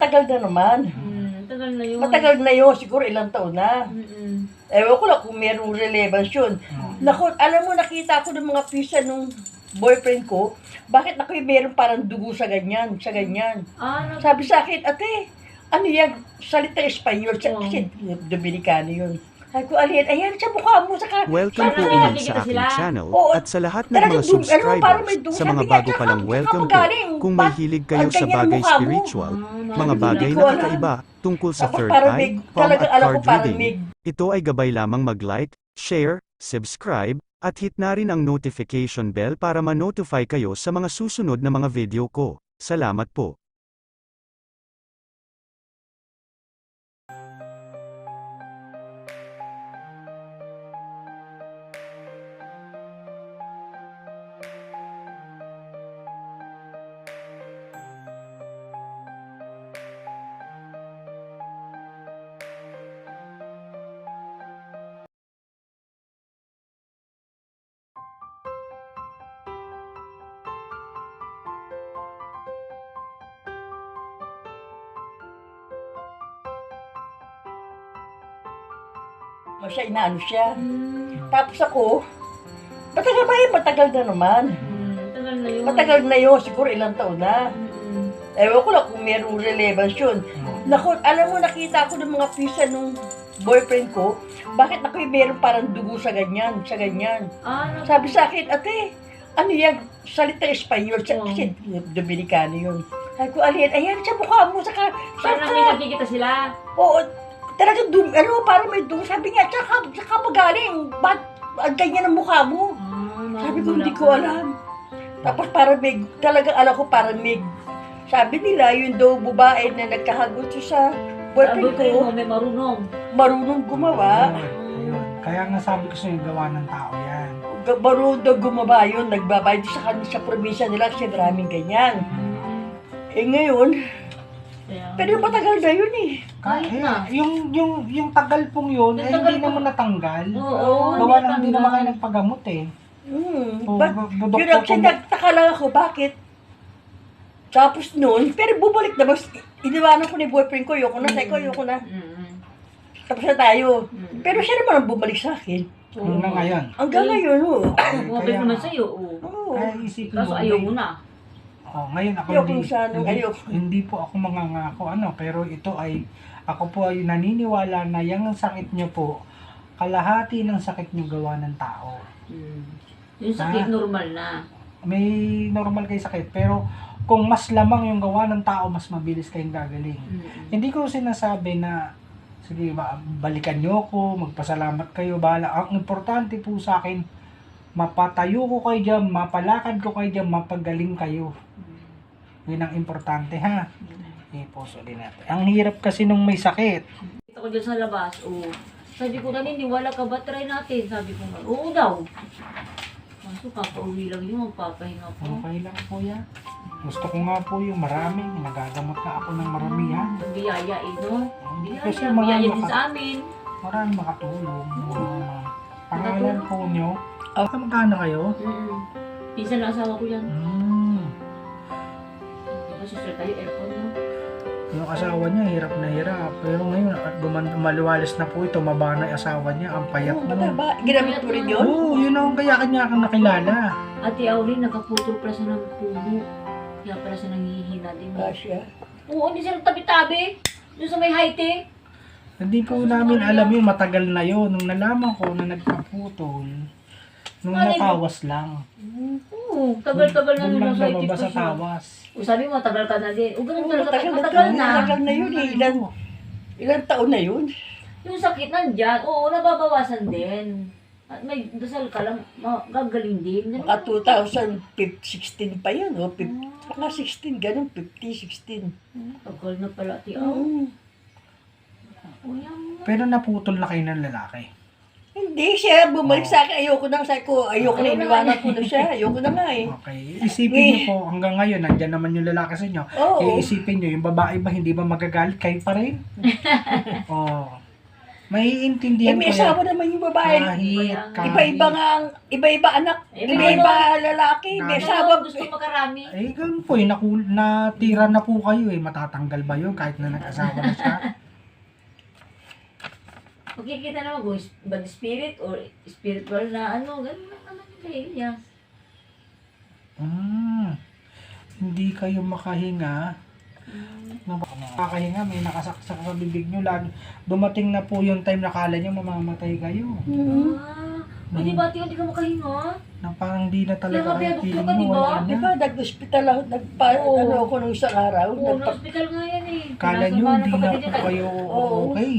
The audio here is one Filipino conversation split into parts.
Tagal na naman. Hmm, tagal na yun. Matagal na yun, siguro ilang taon na. Mm-mm. Ewan ko lang kung merong relevance yun. Naku, alam mo, nakita ko ng mga pisa nung boyfriend ko, bakit ako yung meron parang dugo sa ganyan, sa ganyan. Ah, Sabi sa akin, ate, ano yan, salita Espanyol, sa, Oo. kasi Dominicano yun. Sabi ko, alin, ayan, sa mukha mo, saka, Welcome po ulit sa aking sila. channel Oo. at sa lahat ng mga ano, may subscribers. dum- Sa mga bago pa lang, welcome po. Kung may hilig kayo sa bagay spiritual, Ah, mga bagay na kakaiba tungkol sa third eye, palm at card reading, ito ay gabay lamang mag-like, share, subscribe, at hit na rin ang notification bell para ma-notify kayo sa mga susunod na mga video ko. Salamat po. Siya, inaano siya. Hmm, Tapos ako, matagal ba yun? Matagal na naman. hmm, tagal na yun. Matagal na yun, siguro ilang taon na. Mm-mm. Ewan ko lang kung merong relevance yun. Naku, alam mo, nakita ko ng mga pisa nung boyfriend ko, bakit ako yung meron parang dugo sa ganyan, sa ganyan. Ah, Sabi sa akin, ate, ano yan, salita Espanyol, sa, Oo. kasi Dominicano yun. Sabi ko, alin, ayan, sa mukha mo, saka, parang saka, may nakikita sila. oo, talagang dum, ano, parang may dugo. Sabi niya, saka, saka magaling, ba't, ang ganyan ang mukha mo? Ah, Sabi ko, hindi ko alam. Tapos parang may, talagang alam ko parang may, sabi nila, yung daw babae na nagkahagot sa Sabi boyfriend ko, ko, may marunong. marunong gumawa. Ayun. Kaya nga sabi ko sa'yo, gawa ng tao yan. Marunong daw gumawa yun, nagbabayad sa kanila sa probinsya nila kasi maraming ganyan. Hmm, Eh ngayon, kaya- pero matagal na yun eh. Kaya, Kahit na. yung, yung, yung tagal pong yun, Yung eh, tagal hindi po- naman natanggal. Oo, Gawa hindi lang, hindi naman kayo nagpagamot eh. Hmm. O, Ba- bu- yun budoktor ang kung- nagtaka lang ako, bakit? Tapos noon, pero bumalik na, bas, iniwanan ko ni boyfriend ko, yoko na, sabi ko, yoko na. Mm-mm. Tapos na tayo. Mm. Pero siya naman ang bumalik sa akin. Hanggang ngayon. Hanggang ngayon, oh. Bumabalik Kaya- naman sa'yo, oo. Oo. Kaya isipin Kaso mo. ayaw may- mo na. Oh, ngayon ako Ayoko hindi, hindi, ayoko. hindi po ako mangangako ano, pero ito ay, ako po ay naniniwala na yung sakit nyo po, kalahati ng sakit nyo gawa ng tao. Mm. Yung sakit Ah. normal na. May normal kayo sakit, pero kung mas lamang yung gawa ng tao, mas mabilis kayong gagaling. Mm-mm. Hindi ko sinasabi na sige ba, balikan nyo ko, magpasalamat kayo, bahala. Ang importante po sa akin, mapatayo ko kayo dyan, mapalakad ko kayo dyan, mapagaling kayo. Yun ang importante ha. I-post ulit natin. Ang hirap kasi nung may sakit. Kita ko dyan sa labas, oo. Sabi ko, naniniwala ka ba? Try natin. Sabi ko, nga, oo daw. Kaso kakauwi lang yun, magpapahinga ko. Okay lang po yan. Gusto ko nga po yung marami. Nagagamot na ako ng maramihan. Ang biyaya eh, no? Biyaya, Kasi biyaya marami, din maka, sa amin. marami makatulong. Mga pangalan po nyo. Magkano kayo? Mm-mm. Pinsan na asawa ko yan. Hmm. Sister tayo, aircon, no? Yung asawa niya, hirap na hirap. Pero ngayon, guman- maliwalas na po ito, maba na yung asawa niya, ang payat Oo, na. mataba. Ginamit mo rin yun? Oo, yun ang kaya kanya kang nakilala. Ate Aurin, nakaputol pala siya ng puno. Kaya pala siya nangihina din. Kasya. Oo, hindi siya tabi-tabi. Doon sa may height Hindi po namin alam yun, matagal na yun. Nung nalaman ko na nagpaputol, nung natawas lang. Oo, tagal-tagal na nung nasa pa sa siya. tawas. O sabi mo, matagal ka na din. O ganun Oo, talaga, matagal na matagal na. Matagal na yun eh. Ilan, ilang taon na yun? Yung sakit nandyan, oo, nababawasan din. At may dasal ka lang, ma- gagaling din. Mga 2016 pa yun, oh. Fif- Mga 16, ganun, 50, 16. Tagal na pala, ati Au. Oo. O yan. Pero naputol na kayo ng lalaki. Hindi siya, bumalik sa akin, ayoko na, sabi ko, ayoko na, iniwanan ko na siya, ayoko na nga eh. Okay. Isipin niyo po, hanggang ngayon, nandyan naman yung lalaki sa inyo. Oo. Iisipin niyo, yung babae ba, hindi ba magagalit kayo pa rin? Oo. Maiintindihan Eh, may ko yan. asawa naman yung babae. Kahit, kahit. Iba-iba nga ang, iba-iba anak, Eh, iba-iba lalaki, may Ano? asawa. gusto makarami. Eh, ganun po eh. Naku, natira na po kayo eh. Matatanggal ba yun kahit na nag-asawa na siya? Makikita naman kung bad spirit or spiritual na ano, ganun lang naman nila eh. Yeah. Hmm. Hindi kayo makahinga. Nakakahinga, may nakasaksak sa bibig nyo. Lagi, dumating na po yung time na kala nyo mamamatay kayo. Hmm. Ah, o di ba, Tio, di ka makahinga? Na parang di na talaga Kaya ang feeling mo. ba? Wala Di na. ba, nag-hospital ako, nagpa, Oo. ano ako nung isang araw, Oo, nagpa, na-hospital nga yan eh. Kala nyo, Pinasamahan di ng na po kayo okay.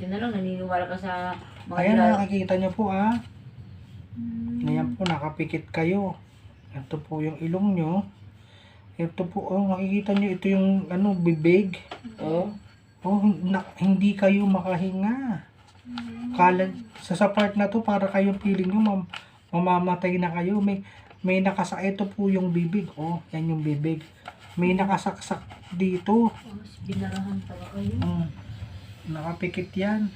Buti na lang, naniniwala ka sa mga Ayan, nila- nakakita nyo po ah. Hmm. Ayan po, nakapikit kayo. Ito po yung ilong nyo. Ito po, oh, makikita nyo, ito yung ano, bibig. oh, Oh, na, hindi kayo makahinga. Kala, sa, sa part na to, para kayong feeling nyo, mam, mamamatay na kayo. May, may nakasak, ito po yung bibig. Oh, yan yung bibig. May nakasaksak dito. Oh, binarahan pala kayo. Mm, nakapikit yan.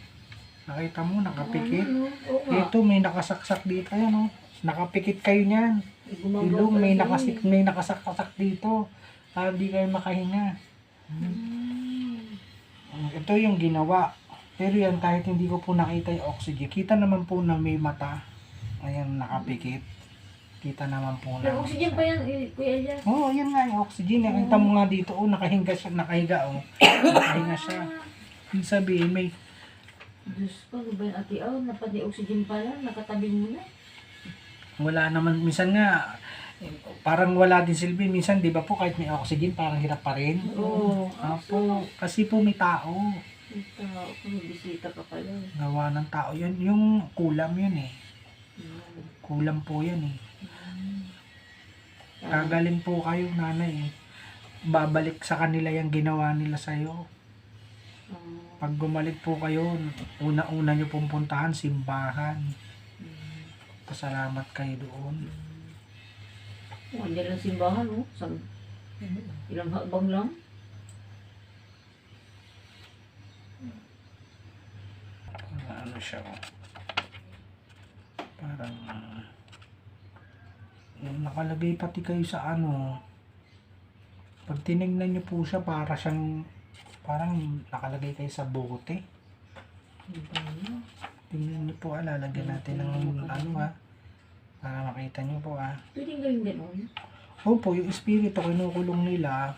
Nakita mo, nakapikit. Ano, Oo nga. Ito, may nakasaksak dito. Ayan, oh. Nakapikit kayo niyan. Ilong, may, nakasik, may nakasaksak dito. Ah, Hindi kayo makahinga. Hmm. Mm, Ito yung ginawa. Pero yan, kahit hindi ko po nakita yung oxygen, kita naman po na may mata. Ayan, nakapikit. Kita naman po na. Oxygen pa yan, eh, Kuya Elias. Oo, oh, yan nga yung oxygen. Nakita mo nga dito, oh, nakahinga siya, nakahiga, oh. Nakahinga siya. Ibig sabihin, may, Diyos ko, ba yung ate? Oh, napati oxygen pala, nakatabi mo na. wala naman, minsan nga, parang wala din silbi. Minsan, di ba po, kahit may oxygen, parang hirap pa rin. Oo. Ah, po, kasi po may tao. Ito, kung bisita ka pala. Gawa ng tao. Yun, yung kulam yun eh. Kulam po yan eh. Gagaling po kayo, nanay eh. Babalik sa kanila yung ginawa nila sa'yo. Pag gumalik po kayo, una-una nyo pong puntahan, simbahan. Pasalamat kayo doon. Oh, andyan lang simbahan, oh. Sa, ilang hakbang lang. Ano siya oh. Parang yung nakalagay pati kayo sa ano. Pag tinignan nyo po siya, para siyang parang nakalagay kayo sa bote. Ano ba yun? Tingnan nyo po, ah, lalagyan natin ng ano ha. Para makita nyo po ah. Pwedeng gawin ganun. Opo, yung espiritu kinukulong nila.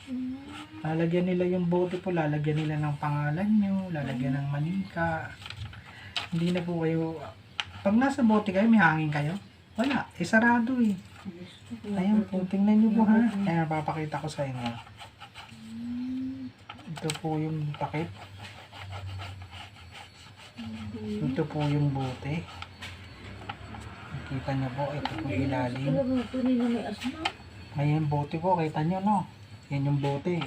Lalagyan nila yung bote po, lalagyan nila ng pangalan nyo, lalagyan ng manika. Hindi na po kayo, pag nasa bote kayo, may hangin kayo? Wala, eh sarado eh. Ayan po, pwede- tingnan nyo po ha. Ayan, papakita ko sa inyo. Ito po yung takip. Ito po yung bote. Nakita nyo po, ito po yung ilalim. Ayan, bote po, kita nyo no. Yan yung bote.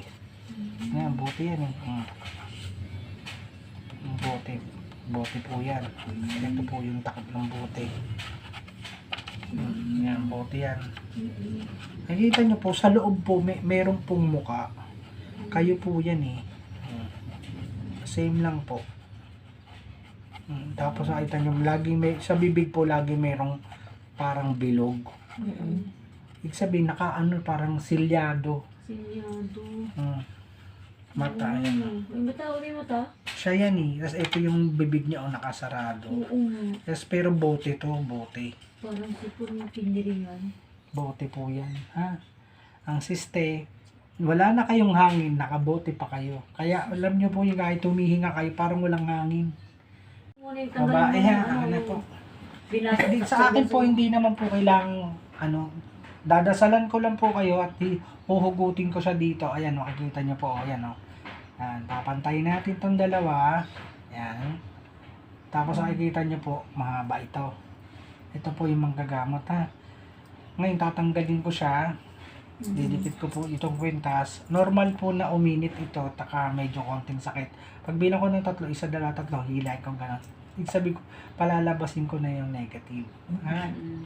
Ayan, bote yan eh. Mm. Yung bote. Bote po yan. Ito po yung takip ng bote. Mm, Yan, bote yan. Nakikita nyo po, sa loob po, may, meron pong muka. Kayo po yan eh. Same lang po. Mm, Tapos nakita nyo, laging may, sa bibig po, lagi merong parang bilog. Mm-mm. Ibig sabihin, nakaano, parang silyado. Sinyado. Mm. Mata, yan. Mm. May mata, may mata. Siya yan eh. Tapos ito yung bibig niya, oh, nakasarado. Oo nga. Tapos pero bote to, bote. Parang sipon yung pindiringan. Bote po yan. Ha? Ang siste, wala na kayong hangin, nakabote pa kayo. Kaya alam nyo po yung kahit tumihinga kayo, parang walang hangin. Tanggal Babae ha, ano, po. Hindi, sa akin po, hindi naman po kailangang, ano, dadasalan ko lang po kayo at huhugutin ko siya dito. Ayan, makikita nyo po, ayan o. Ayan, papantayin natin tong dalawa. Ayan. Tapos makikita nyo po, mahaba ito. Ito po yung manggagamot ha. Ngayon, tatanggalin ko siya. Didikit ko po itong kwintas. Normal po na uminit ito, taka medyo konting sakit. Pag bilang ko ng tatlo, isa, dalawa, tatlo, hilay ko gano'n. Ibig sabihin ko, palalabasin ko na yung negative. Ha? Mm.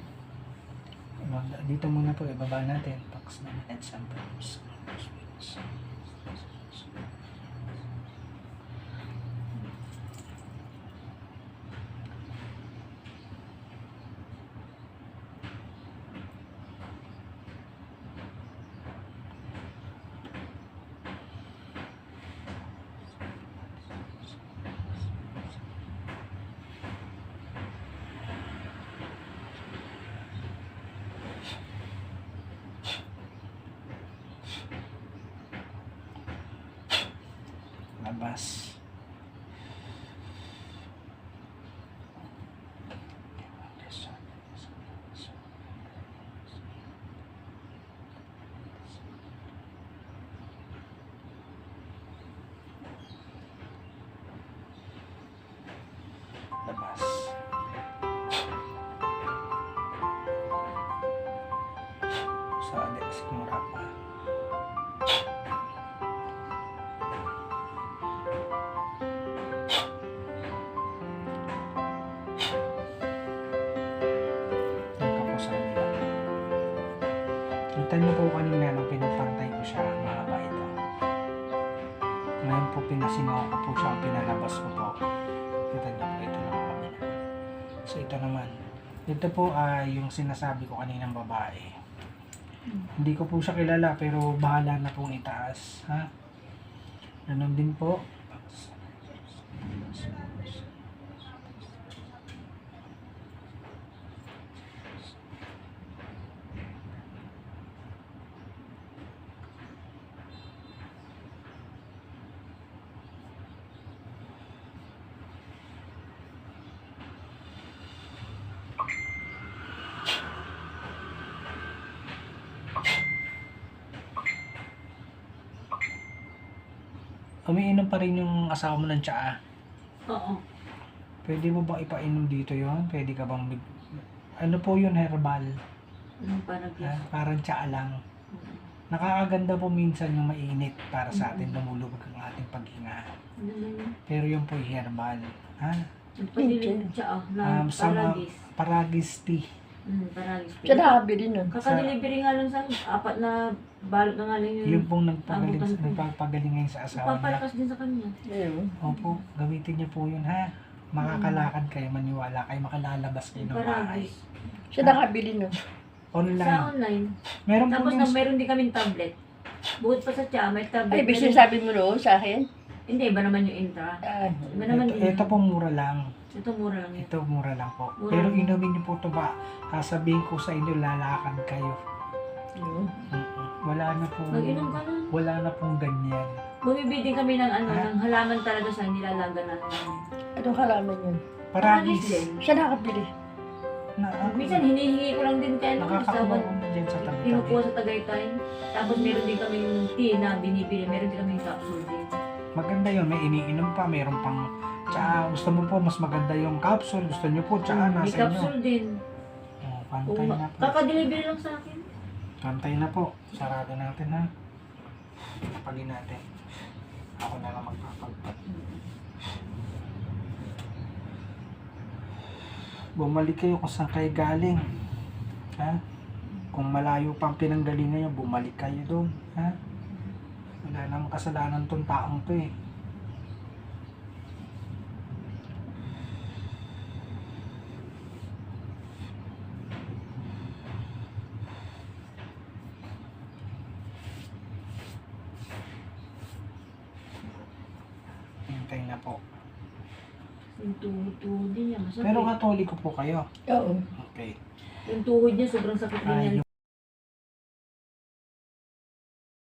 Mag- Dito muna po, ibaba natin. Box na samples. Labas. Labas. Kita niyo po kanina nung pinapantay ko siya, mahaba ito. Ngayon po pinasingaw ko po siya, pinalabas ko po. Kita niyo po ito na po kanina. So ito naman. Ito po ay yung sinasabi ko kaninang babae. Hindi ko po siya kilala pero bahala na pong itaas. Ha? Ganon din po. Umiinom pa rin yung asawa mo ng tsaa. Oo. Pwede mo bang ipainom dito yon? Pwede ka bang... big- Ano po yun, herbal? Anong parang Ha? Parang tsaa lang. Nakakaganda po minsan yung mainit para sa atin lumulubog ang ating paghinga. Ano yun? Pero yung po herbal. Ha? Siya ah, na Um, sama- paragis. Paragis tea. Hmm, paragis. Siya nakabili nun. Kakadelivery nga lang sa apat na balot na nga lang yun. Yung pong nagpagaling, ko. nagpapagaling ngayon sa asawa niya. Papalakas din sa kanya. Ayun. Opo, gamitin niyo po yun ha. Makakalakad kayo, maniwala kayo, makalalabas kayo ng bahay. Paragis. Siya nakabili nun. Online. Sa online. Meron po Tapos yung... na meron din kaming tablet. Bukod pa sa tiya, may tablet. Ay, ibig sabi mo no sa akin? Hindi, iba naman yung intra. Ah, Iba naman Ito, din. ito po mura lang. Ito mura lang yun. Ito mura lang po. Mura Pero lang. inumin niyo po ito ba? Sasabihin ko sa inyo, lalakad kayo. yun. Mm-mm. Wala na po. Mag-inom ka na. Wala na pong ganyan. Bumibili din kami ng ano, Ha? ng halaman talaga sa nilalaga natin. Anong kalaman yun? Paragis Paragis. din. Siya nakabili. Na, Minsan hinihingi ko lang din kay ano, nakakakuha sa ko dyan sa Kinukuha tabi-tabi. sa Tagaytay. Tapos meron din kaming tea na binibili. Meron din kaming capsule din. Maganda yun. May iniinom pa. Mayroon pang tsaka. Gusto mo po, mas maganda yung capsule. Gusto niyo po, tsaka May nasa inyo. capsule din. Oh, pantay na po. Kaka-delivery lang sa akin. Pantay na po. Sarado natin ha. Pagin natin. Ako na lang magpapagpat. Bumalik kayo kung saan kayo galing. Ha? Kung malayo pang pinanggalingan nyo, bumalik kayo doon. Ha? Wala namang kasalanan tong taong to eh. Hintay na po. Yung tuhod-tuhod din niya. Masakit. Pero katoliko po kayo. Oo. Okay. Yung tuhod niya sobrang sakit din Ay, yan.